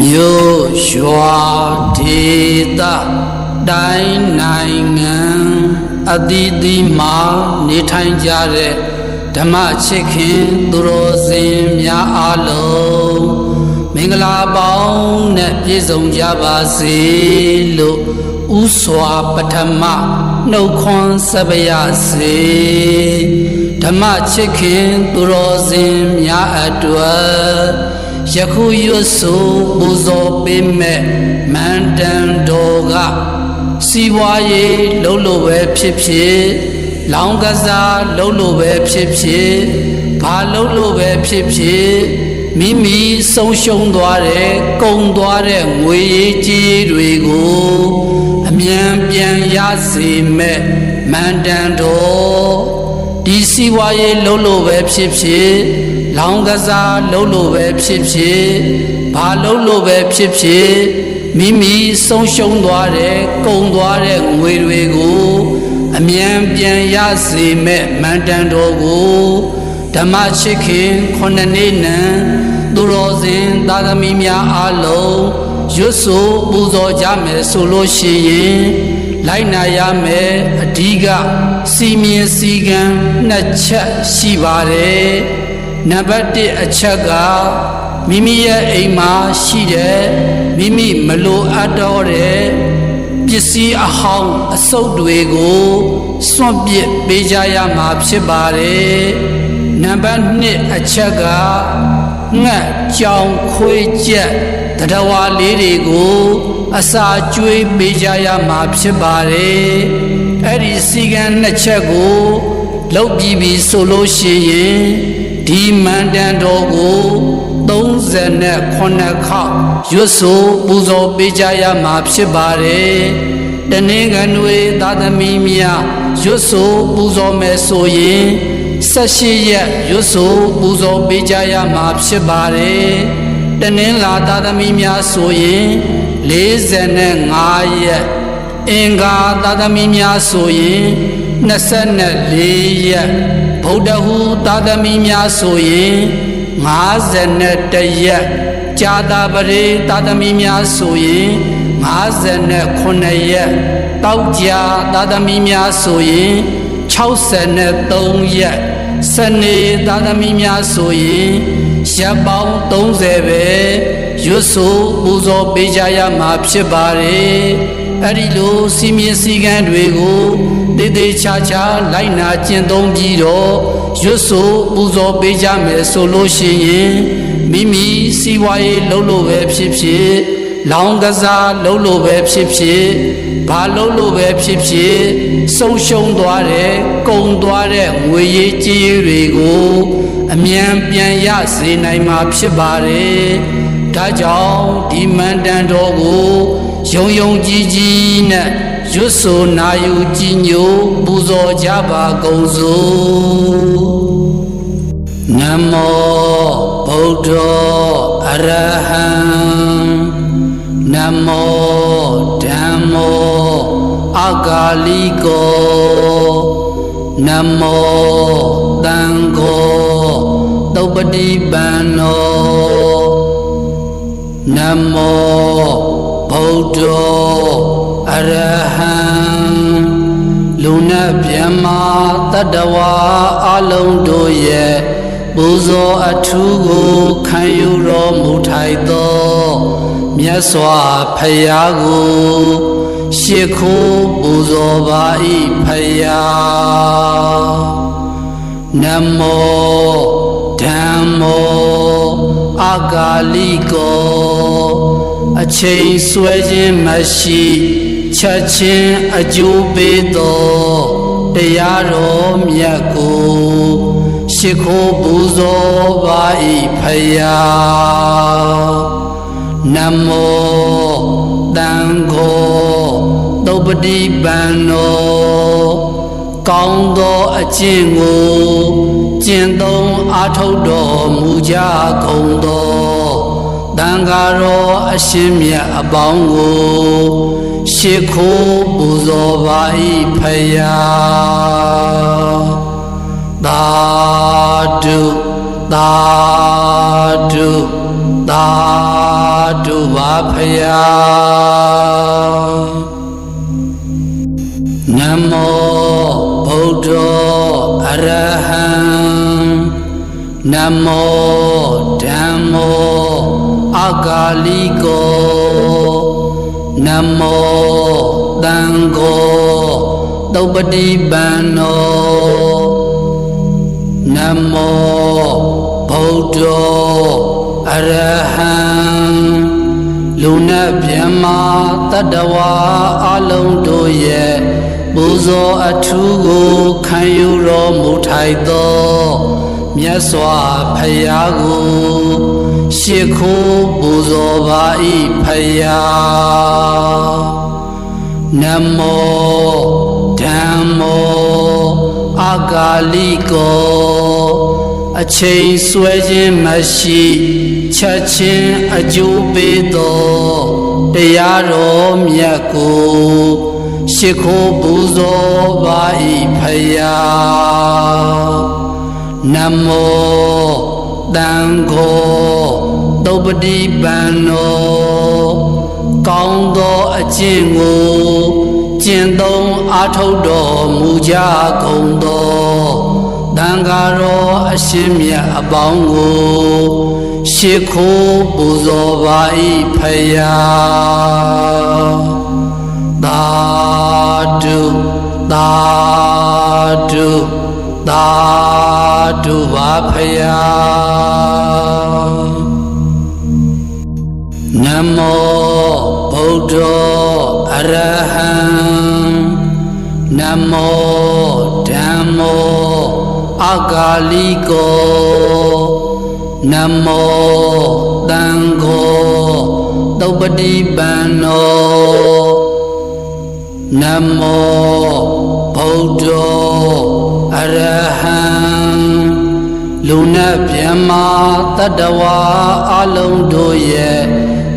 မြို့ရွာဒေသတိုင်းနိုင်ငံအသီးသီးမှာနေထိုင်ကြတဲ့ဓမ္မချစ်ခင်သူတော်စင်များအားလုံးမင်္ဂလာပေါင်းနဲ့ပြည့်စုံကြပါစေလို့ဥစွာပထမနှုတ်ခွန်းဆက်ပါရစေဓမ္မချစ်ခင်သူတော်စင်များအတွက် ယခုရွတ်ဆိုပူဇော်ပေးမဲ့မန္တန်တော်ကစီဝါရေးလှုပ်လို့ပဲဖြစ်ဖြစ်လောင်းကစားလှုပ်လို့ပဲဖြစ်ဖြစ်ဘာလှုပ်လို့ပဲဖြစ်ဖြစ်မိမိဆုံးရှုံးသွားတဲ့ကုံသွားတဲ့ငွေရေးကြေးတွေကိုအမြန်ပြန်ရစေမဲ့မန္တန်တော်ဒီစီဝါရေးလှုပ်လို့ပဲဖြစ်ဖြစ် လောင်းကစားလှုပ်လို့ပဲဖြစ်ဖြစ်ဘာလှုပ်လို့ပဲဖြစ်ဖြစ်မိမိဆုံးရှုံးသွားတဲ့ကုံသွားတဲ့ငွေတွေကိုအမြန်ပြန်ရစေမဲ့မန္တန်တော်ကိုဓမ္မချစ်ခင်ခုနှစ်နှစ်နံသူတော်စင်သာသမီများအားလုံးရွတ်ဆိုပူဇော်ကြမယ်ဆိုလို့ရှိရင်လိုက်နာရမယ်အဓိကစီမင်းစီကံနှစ်ချက်ရှိပါတယ် နံပါတ်1အချက်ကမိမိရဲ့အိမ်မှာရှိတဲ့မိမိမလိုအပ်တော့တဲ့ပစ္စည်းအဟောင်းအစုပ်တွေကိုစွန့်ပစ်ပေးကြရမှာဖြစ်ပါတယ်နံပါတ်2အချက်ကငှက်ကြောင်ခွေးကြက်တရဝါလေးတွေကိုအစာကျွေးပေးကြရမှာဖြစ်ပါတယ်အဲ့ဒီစီကံနှစ်ချက်ကိုလောက်ပြီးပြီဆိုလို့ရှိရင် ဒီမန္တန်တော်ကို39ခေါက်ရွတ်ဆိုပူဇော်ပေးကြရမှာဖြစ်ပါတယ်တနင်္ဂနွေသာသမီများရွတ်ဆိုပူဇော်မယ်ဆိုရင်18ရက်ရွတ်ဆိုပူဇော်ပေးကြရမှာဖြစ်ပါတယ်တနင်္လာသာသမီများဆိုရင်45ရက်အင်္ဂါသာသမီများဆိုရင်24ရက် ဗုဒ္ဓဟူသာသမီများဆိုရင်51ရက်ကြာတာပရိသာသမီများဆိုရင်59ရက်တောက်ကြာသာသမီများဆိုရင်63ရက်စနေသာသမီများဆိုရင်ရက်ပေါင်း30ပဲရွတ်ဆိုပူဇော်ပေးကြရမှာဖြစ်ပါတယ် အဲ့ဒီလိုစီမင်းစည်းကမ်းတွေကိုတည်တည်ချာချာလိုက်နာကျင့်သုံးပြီးတော့ရွတ်ဆိုပူဇော်ပေးကြမယ်ဆိုလို့ရှိရင်မိမိစီဝါရေးလှုပ်လို့ပဲဖြစ်ဖြစ်လောင်းကစားလှုပ်လို့ပဲဖြစ်ဖြစ်ဘာလှုပ်လို့ပဲဖြစ်ဖြစ်ဆုံးရှုံးသွားတဲ့ကုံသွားတဲ့ငွေရေးကြေးရေးတွေကိုအမြန်ပြန်ရစေနိုင်မှာဖြစ်ပါတယ် ဒါကြောင့်ဒီမန္တန်တော်ကိုယုံယုံကြည်ကြည်နဲ့ရွတ်ဆိုနာယူကြည်ညိုပူဇော်ကြပါကုန်စို့နမောဗုဒ္ဓအရဟံနမောဓမ္မောအကာလိကောနမောသံဃောသုပ္ပတိပန္နော နမောဗုဒ္ဓအရဟံလူနာမြမတတဝါအလုံးတို့ရဲ့ပူဇော်အထူးကိုခံယူတော်မူထိုက်သောမြတ်စွာဘုရားကိုရှ िख ိုးပူဇော်ပါ၏ဖယားနမောဓမ္မော အကာလိကောအချိန်ဆွဲခြင်းမရှိချက်ချင်းအကျိုးပေးသောတရားတော်မြတ်ကိုရှ िख ိုးပူဇော်ပါ၏ဖယားနမောတံဃောသုပ္ပတိပန္နောကောင်းသောအကျင့်ကို ကျင့်သုံးအားထုတ်တော်မူကြကုန်သောတန်ဃာတော်အရှင်မြတ်အပေါင်းကိုရှ िख ိုးပူဇော်ပါ၏ဖယားသာဓုသာဓုသာဓုပါဖယားနမောဗုဒ္ဓအရဟံ နမောဓမ္မောအကာလိကောနမောသံဃောသုပတိပန္နောနမောဗုဒ္ဓအရဟံလူနဲ့မြမတတ္တဝါအလုံးတို့ရဲ့ပူဇော်အထူးကိုခံယူတော်မူထိုက်သော မြတ်စွာဘုရားကိုရှ िख ိုးပူဇော်ပါ၏ဖယားနမောဓမ္မောအကာလိကောအချိန်ဆွဲခြင်းမရှိချက်ချင်းအကျိုးပေးသောတရားတော်မြတ်ကိုရှ िख ိုးပူဇော်ပါ၏ဖယား နမောတံဃောသုပတိပန္နောကောင်းသောအကျင့်ကိုကျင့်သုံးအားထုတ်တော်မူကြကုန်သောတန်ဃာတော်အရှင်မြတ်အပေါင်းကိုရှ िख ိုးပူဇော်ပါ၏ဖယားသာဓုသာဓု သာဓုပါဖယားနမောဗုဒ္ဓအရဟံနမောဓမ္မောအကာလိကောနမောသံဃောသုပတိပန္နောနမောဗုဒ္ဓ အရဟံလူနဲ့မြမတတ္တဝါအလုံးတို့ရဲ့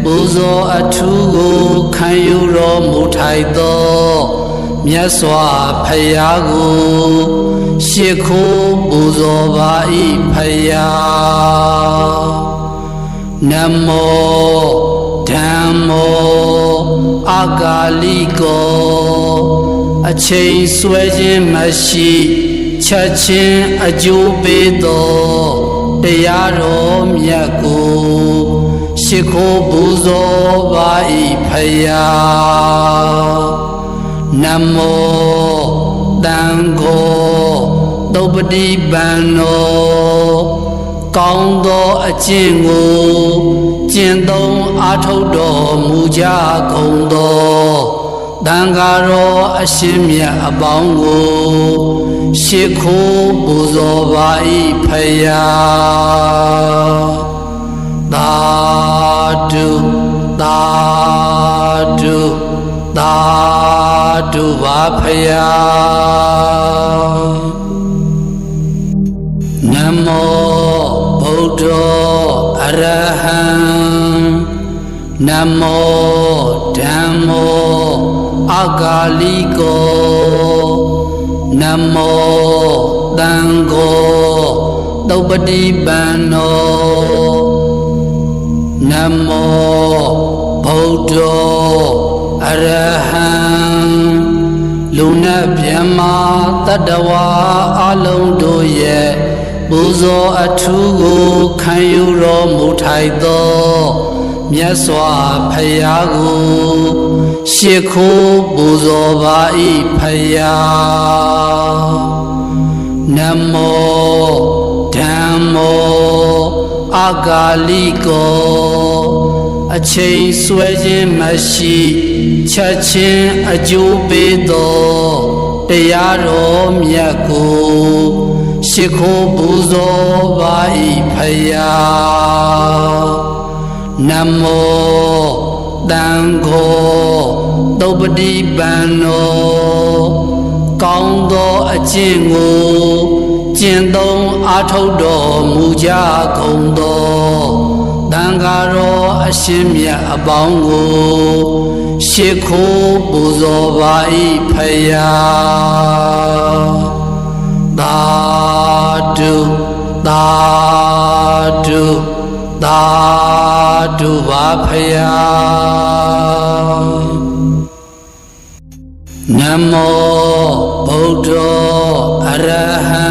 ပူဇော်အထူးကိုခံယူတော်မူထိုက်သောမြတ်စွာဘုရားကိုရှ िख ိုးပူဇော်ပါ၏ဖယားနမောဓမ္မောအကာလိကောအချိန်ဆွဲခြင်းမရှိ ချက်ချင်းအကျိုးပေးသောတရားတော်မြတ်ကိုရှ िख ိုးပူဇော်ပါ၏ဖယားနမောတံဃောသုပတိပန္နောကောင်းသောအကျင့်ကိုကျင့်သုံးအားထုတ်တော်မူကြကုန်သောတန်ဃာတော်အရှင်မြတ်အပေါင်းကို ရှ िख ိုးပူဇော်ပါ၏ဖယားသာဓုသာဓုသာဓုပါဖယားနမောဗုဒ္ဓအရဟံနမောဓမ္မောအကာလိကော နမောသံဃောသုပတိပန္နောနမောဗုဒ္ဓအရဟံလူနဲ့မြမတတ္တဝါအလုံးတို့ရဲ့ပူဇော်အထူးကိုခံယူတော်မူထိုက်သောမြတ်စွာဘုရားကို ရှ िख ိုးပူဇော်ပါ၏ဖယားနမောဓမ္မောအကာလိကောအချိန်ဆွဲခြင်းမရှိချက်ချင်းအကျိုးပေးသောတရားတော်မြတ်ကိုရှ िख ိုးပူဇော်ပါ၏ဖယားနမော တံဃောသုပတိပန္နောကောင်းသောအကျင့်ကိုကျင့်သုံးအားထုတ်တော်မူကြကုန်သောတန်ဃာတော်အရှင်မြတ်အပေါင်းကိုရှ िख ိုးပူဇော်ပါ၏ဖယားသာဓုသာဓုသ သာဓုပါဖယာနမောဗုဒ္ဓအရဟံ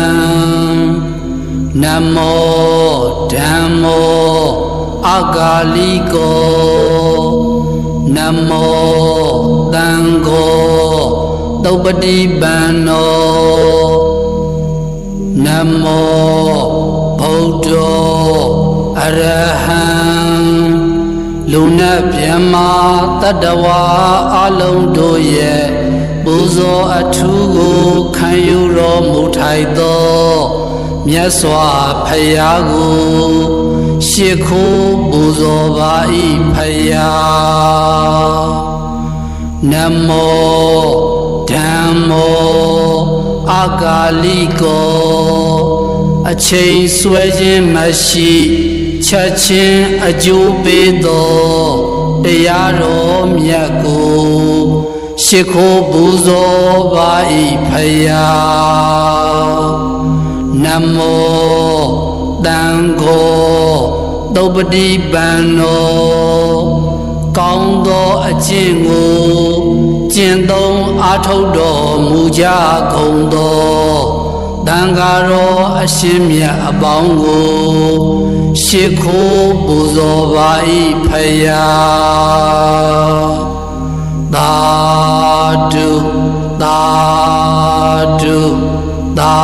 နမောဓမ္မောအဂါလိကောနမောသံဃောသုပတိပန္နောနမောဗုဒ္ဓ အရဟံလူနာမြမတတဝါအလုံးတို့ရဲ့ပူဇော်အထူးကိုခံယူတော်မူထိုက်သောမြတ်စွာဘုရားကိုရှ िख ိုးပူဇော်ပါ၏ဖယားနမောဓမ္မောအကာလိကောအချိန်ဆွဲခြင်းမရှိ ချက်ချင်းအကျိုးပေးသောတရားတော်မြတ်ကိုရှ िख ိုးပူဇော်ပါ၏ဖယားနမောတံခောသုပတိပန္နောကောင်းသောအကျင့်ကိုကျင့်သုံးအားထုတ်တော်မူကြကုန်သောတန်ဃာတော်အရှင်မြတ်အပေါင်းကို ရှ िख ိုးပူဇော်ပါ၏ဖယားသာဓုသာဓုသာ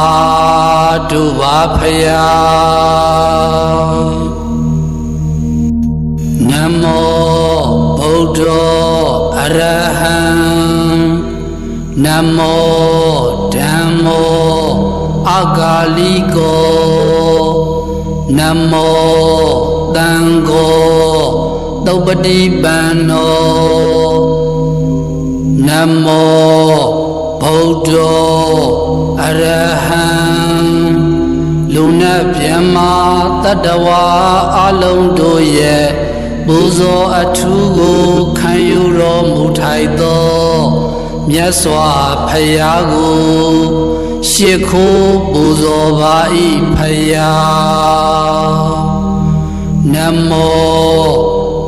ဓုပါဖယားနမောဗုဒ္ဓအရဟံနမောဓမ္မောအဂါလိကော နမောသံဃောသုပတိပန္နောနမောဗုဒ္ဓအရဟံလူနာမြမတတဝါအလုံးတို့ရဲ့ပူဇော်အထူးကိုခံယူတော်မူထိုက်သောမြတ်စွာဘုရားကို ရှ िख ိုးပူဇော်ပါ၏ဖယားနမော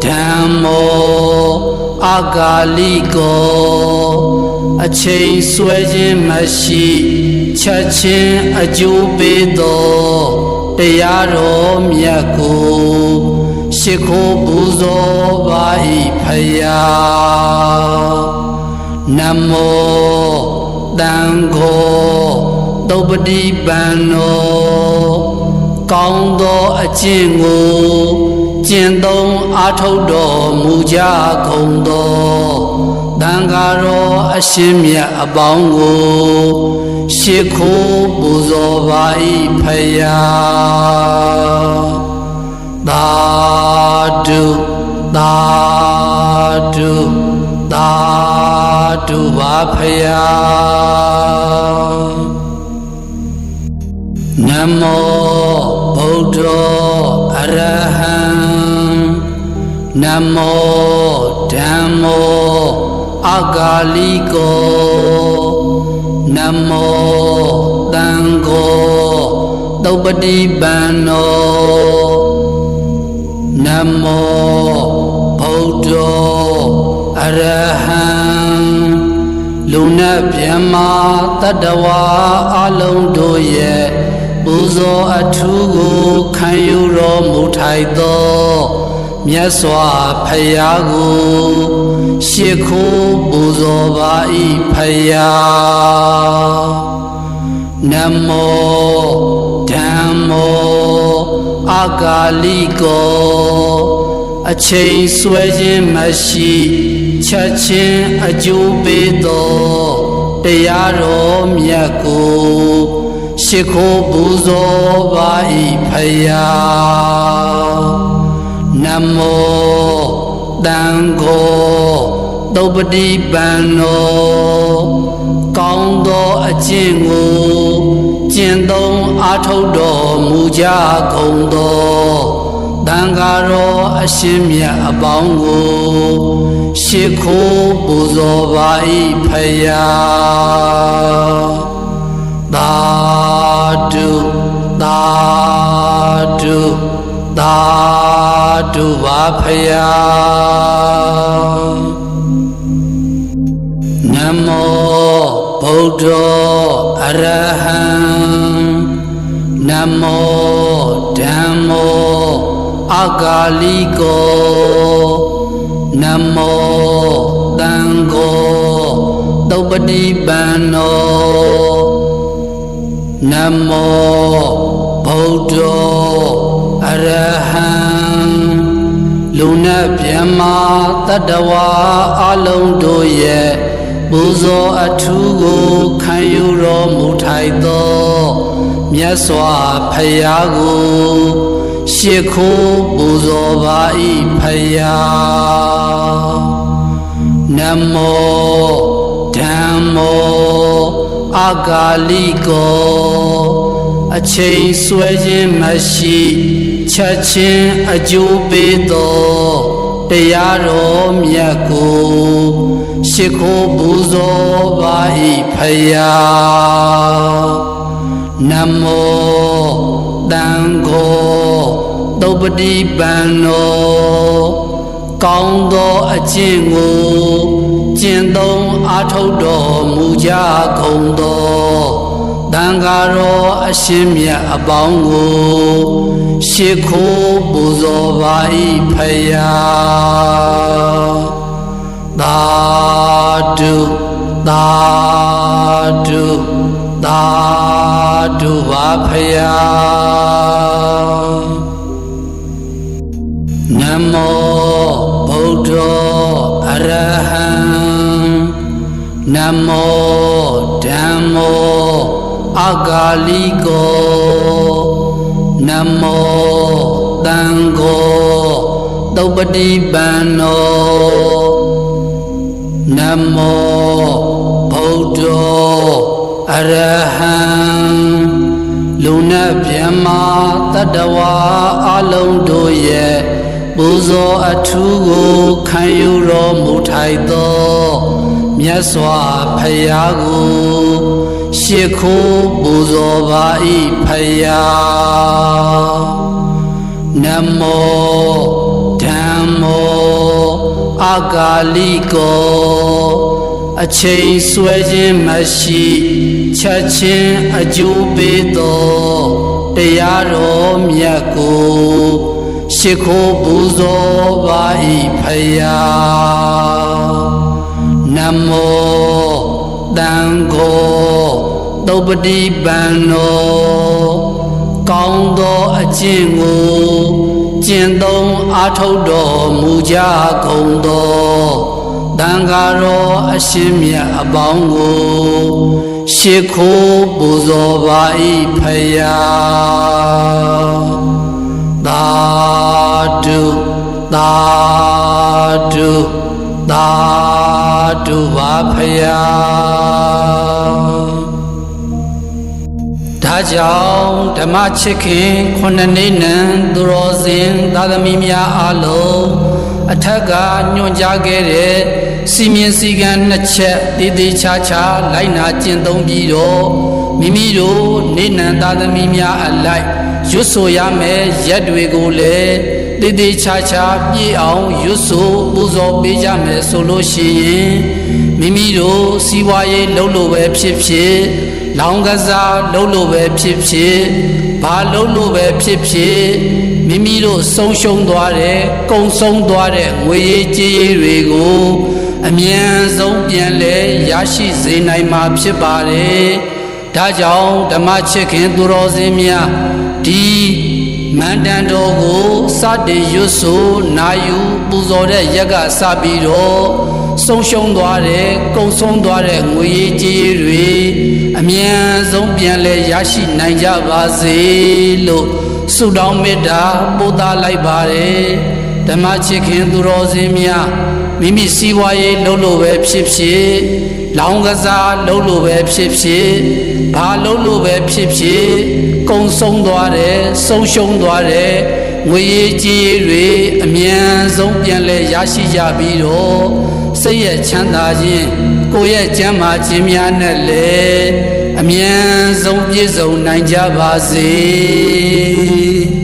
ဓမ္မောအကာလိကောအချိန်ဆွဲခြင်းမရှိချက်ချင်းအကျိုးပေးသောတရားတော်မြတ်ကိုရှ िख ိုးပူဇော်ပါ၏ဖယားနမော တံခောသုပတိပန္နောကောင်းသောအကျင့်ကိုကျင့်သုံးအားထုတ်တော်မူကြကုန်သောတန်ဃာတော်အရှင်မြတ်အပေါင်းကိုရှ िख ိုးပူဇော်ပါ၏ဖယားသာဓုသာဓု သာဓုပါဖယားနမောဗုဒ္ဓအရဟံနမောဓမ္မောအဂါလိကောနမောသံဃောသုပတိပန္နောနမောဗုဒ္ဓ အရဟံလူနာမြမတတဝါအလုံးတို့ရဲ့ပူဇော်အထူးကိုခံယူတော်မူထိုက်သောမြတ်စွာဘုရားကိုရှ िख ိုးပူဇော်ပါ၏ဖယားနမောဓမ္မောအကာလိကော အချိန်ဆွဲခြင်းမရှိချက်ချင်းအကျိုးပေးသောတရားတော်မြတ်ကိုရှ िख ိုးပူဇော်ပါ၏ဖယားနမောတံခောသုပတိပန္နောကောင်းသောအကျင့်ကိုကျင့်သုံးအားထုတ်တော်မူကြကုန်သော တန်ဃာတော်အရှင်မြတ်အပေါင်းကိုရှ िख ိုးပူဇော်ပါ၏ဖယားသာဓုသာဓုသသာဓုပါဖယာနမောဗုဒ္ဓအရဟံနမောဓမ္မော အကာလိကောနမောသံဃောသုပတိပန္နောနမောဗုဒ္ဓအရဟံလူနဲ့မြမတတ္တဝါအလုံးတို့ရဲ့ပူဇော်အထူးကိုခံယူတော်မူထိုက်သောမြတ်စွာဘုရားကို ရှ िख ိုးပူဇော်ပါ၏ဖယားနမောဓမ္မောအကာလိကောအချိန်ဆွဲခြင်းမရှိချက်ချင်းအကျိုးပေးသောတရားတော်မြတ်ကိုရှ िख ိုးပူဇော်ပါ၏ဖယားနမော တံဃောသုပတိပန္နောကောင်းသောအကျင့်ကိုကျင့်သုံးအားထုတ်တော်မူကြကုန်သောတန်ဃာတော်အရှင်မြတ်အပေါင်းကိုရှ िख ိုးပူဇော်ပါ၏ဖယားသာဓုသာဓု သာဓုပါဖယားနမောဗုဒ္ဓအရဟံနမောဓမ္မောအကာလိကောနမောသံဃောသုပတိပန္နောနမောဗုဒ္ဓ အရဟံလူနဲ့မြမတတ္တဝါအလုံးတို့ရဲ့ပူဇော်အထူးကိုခံယူတော်မူထိုက်သောမြတ်စွာဘုရားကိုရှ िख ိုးပူဇော်ပါ၏ဖယားနမောဓမ္မောအကာလိကော အချိန်ဆွဲခြင်းမရှိချက်ချင်းအကျိုးပေးသောတရားတော်မြတ်ကိုရှ िख ိုးပူဇော်ပါ၏ဖယားနမောတံဃောသုပတိပန္နောကောင်းသောအကျင့်ကိုကျင့်သုံးအားထုတ်တော်မူကြကုန်သော တန်ဃာတော်အရှင်မြတ်အပေါင်းကိုရှ िख ိုးပူဇော်ပါ၏ဖယားသာဓုသာဓုသာဓုပါဖယားဒါကြောင့်ဓမ္မချစ်ခင်ခုနှစ်နှစ်နံသူတော်စင်သာသမီများအားလုံး အထက်ကညွှန်ကြားခဲ့တဲ့စီမင်းစည်းကမ်းနှစ်ချက်တည်တည်ချာချာလိုက်နာကျင့်သုံးပြီးတော့မိမိတို့နေနံသာသမီများအလိုက်ရွတ်ဆိုရမယ်ရက်တွေကိုလည်းတည်တည်ချာချာပြည့်အောင်ရွတ်ဆိုပူဇော်ပေးကြမယ်ဆိုလို့ရှိရင်မိမိတို့စီးပွားရေးလုပ်လို့ပဲဖြစ်ဖြစ် လောင်ကစားလုပ်လို့ပဲဖြစ်ဖြစ်ဘာလုပ်လို့ပဲဖြစ်ဖြစ်မိမိတို့ဆုံးရှုံးသွားတဲ့ကုံဆုံးသွားတဲ့ငွေရေးကြေးရေးတွေကိုအမြန်ဆုံးပြန်လဲရရှိစေနိုင်မှာဖြစ်ပါတယ်။ဒါကြောင့်ဓမ္မချစ်ခင်သူတော်စင်များဒီမန္တန်တော်ကိုစတင်ရွတ်ဆိုနာယူပူဇော်တဲ့ရက်ကစပြီးတော့ဆုံးရှုံးသွားတဲ့ကုံဆုံးသွားတဲ့ငွေရေးကြေးရေးတွေအ မြန်ဆုံးပြန်လဲရရှိနိုင်ကြပါစေလို့ဆုတောင်းမေတ္တာပို့သလိုက်ပါတယ်ဓမ္မချစ်ခင်သူတော်စင်များမိမိစီးပွားရေးလုပ်လို့ပဲဖြစ်ဖြစ်လောင်ကစားလုပ်လို့ပဲဖြစ်ဖြစ်ဘာလုပ်လို့ပဲဖြစ်ဖြစ်ကုံဆုံးသွားတယ်ဆုံးရှုံးသွားတယ်ငွေရေးကြေးရေးတွေအမြန်ဆုံးပြန်လဲရရှိကြပြီးတော့စိတ်ရဲ့ချမ်းသာခြင်းကိုယ်ရဲ့ကျမ်းမာခြင်းများနဲ့လည်း အမြန်ဆုံးပြည့်စုံနိုင်ကြပါစေ